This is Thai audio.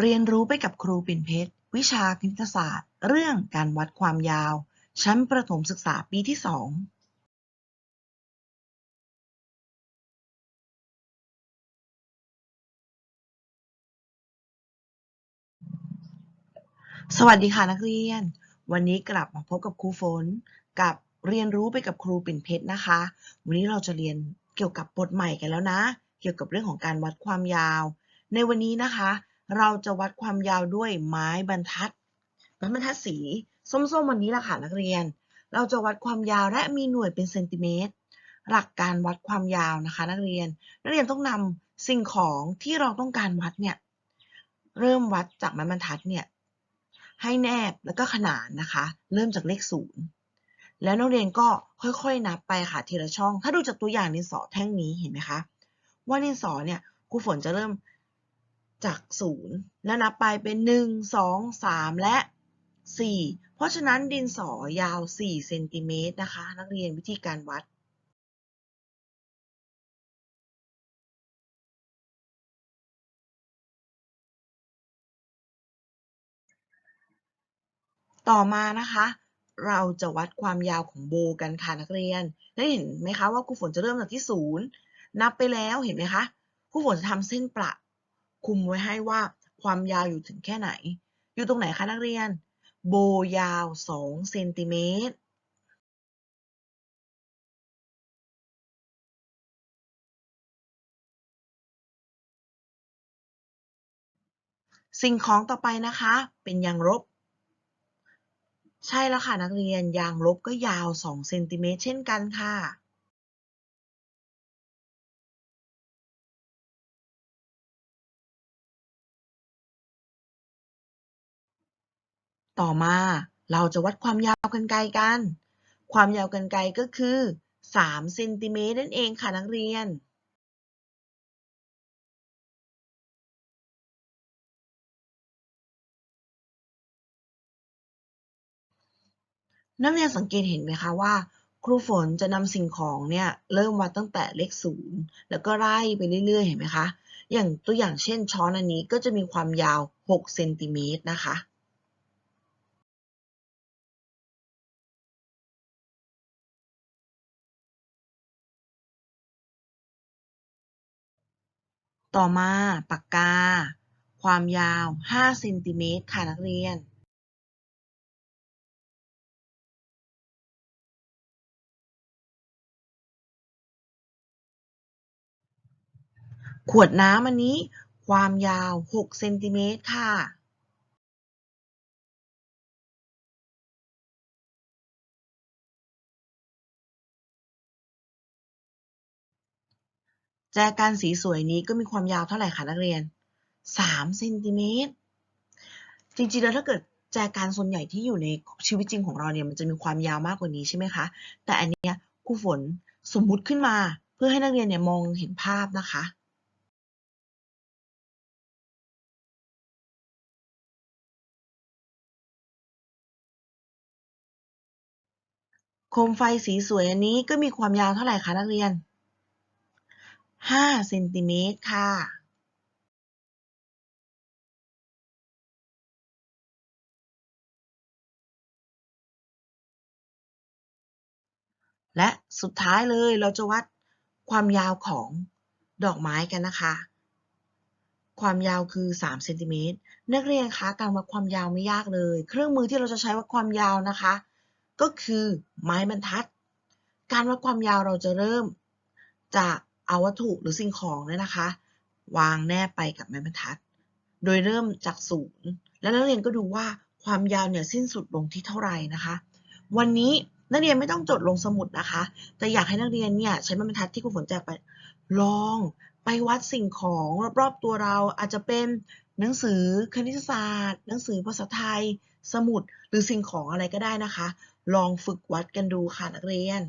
เรียนรู้ไปกับครูปิ่นเพชร วิชาคณิตศาสตร์ เรื่องการวัดความยาว ชั้นประถมศึกษาปีที่สองสวัสดีค่ะนักเรียน วันนี้กลับมาพบกับครูฝน กับเรียนรู้ไปกับครูปิ่นเพชรนะคะ วันนี้เราจะเรียนเกี่ยวกับบทใหม่กันแล้วนะ เกี่ยวกับเรื่องของการวัดความยาว ในวันนี้นะคะ เราจะวัดความยาวด้วยไม้บรรทัดไม้บรรทัดสีส้มๆวันนี้ละค่ะนักเรียน เราจะวัดความยาวและมีหน่วยเป็นเซนติเมตร หลักการวัดความยาวนะคะ นักเรียน นักเรียนต้องนำสิ่งของที่เราต้องการวัดเนี่ย เริ่มวัดจากไม้บรรทัดเนี่ย ให้แนบแล้วก็ขนานนะคะ เริ่มจากเลขศูนย์แล้วนักเรียนก็ค่อยๆนับไปค่ะทีละช่อง ถ้าดูจากตัวอย่างดินสอแท่งนี้เห็นไหมคะ ว่าดินสอเนี่ยครูฝนจะเริ่ม จากศูนย์แล้วนับไปเป็นหนึ่งสองสามและสี่เพราะฉะนั้นดินสอยาวสี่เซนติเมตรนะคะ นักเรียนวิธีการวัดต่อมานะคะ เราจะวัดความยาวของโบกันค่ะนักเรียน ได้เห็นไหมคะว่าครูฝนจะเริ่มจากที่ศูนย์นับไปแล้วเห็นไหมคะครูฝนจะทำเส้นประ คุมไว้ให้ว่าความยาวอยู่ถึงแค่ไหน อยู่ตรงไหนคะนักเรียน โบยาว 2 เซนติเมตรสิ่งของต่อไปนะคะ เป็นยางลบ ใช่แล้วค่ะนักเรียนยางลบก็ยาว 2 เซนติเมตรเช่นกันค่ะ ต่อมาเราจะวัดความยาวกรรไกรกัน ความยาวกรรไกรก็คือ3เซนติเมตรนั่นเองค่ะนักเรียน นักเรียนสังเกตเห็นไหมคะว่า ครูฝนจะนำสิ่งของเนี่ยเริ่มวัดตั้งแต่เลขศูนย์แล้วก็ไล่ไปเรื่อยๆ เห็นไหมคะ อย่างตัวอย่างเช่นช้อนอันนี้ก็จะมีความยาว 6 เซนติเมตรนะคะ ต่อมาปากกา ความยาว 5 เซนติเมตรค่ะนักเรียน ขวดน้ำอันนี้ ความยาว 6 เซนติเมตรค่ะ แจกันสีสวยนี้ก็มีความยาวเท่าไหร่คะนักเรียน 3 เซนติเมตร จริงๆ แล้วถ้าเกิดแจกันส่วนใหญ่ที่อยู่ในชีวิตจริงของเราเนี่ยมันจะมีความยาวมากกว่านี้ใช่ไหมคะ แต่อันนี้ครูฝนสมมุติขึ้นมาเพื่อให้นักเรียนเนี่ยมองเห็นภาพนะคะโคมไฟสีสวยอันนี้ก็มีความยาวเท่าไหร่คะนักเรียน 5เซนติเมตรค่ะและสุดท้ายเลยเราจะวัดความยาวของดอกไม้กันนะคะ ความยาวคือ3เซนติเมตรนักเรียนคะการวัดความยาวไม่ยากเลย เครื่องมือที่เราจะใช้วัดความยาวนะคะ ก็คือไม้บรรทัด การวัดความยาวเราจะเริ่มจาก เอาวัตถุหรือสิ่งของเนี่ยนะคะ วางแนบไปกับไม้บรรทัด โดยเริ่มจากศูนย์แล้วนักเรียนก็ดูว่าความยาวเนี่ยสิ้นสุดลงที่เท่าไหร่นะคะ วันนี้นักเรียนไม่ต้องจดลงสมุดนะคะ แต่อยากให้นักเรียนเนี่ยใช้ไม้บรรทัดที่ครูฝนแจกไปลองไปวัดสิ่งของรอบๆตัวเราอาจจะเป็นหนังสือคณิตศาสตร์ หนังสือภาษาไทย สมุด หรือสิ่งของอะไรก็ได้นะคะ ลองฝึกวัดกันดูค่ะนักเรียน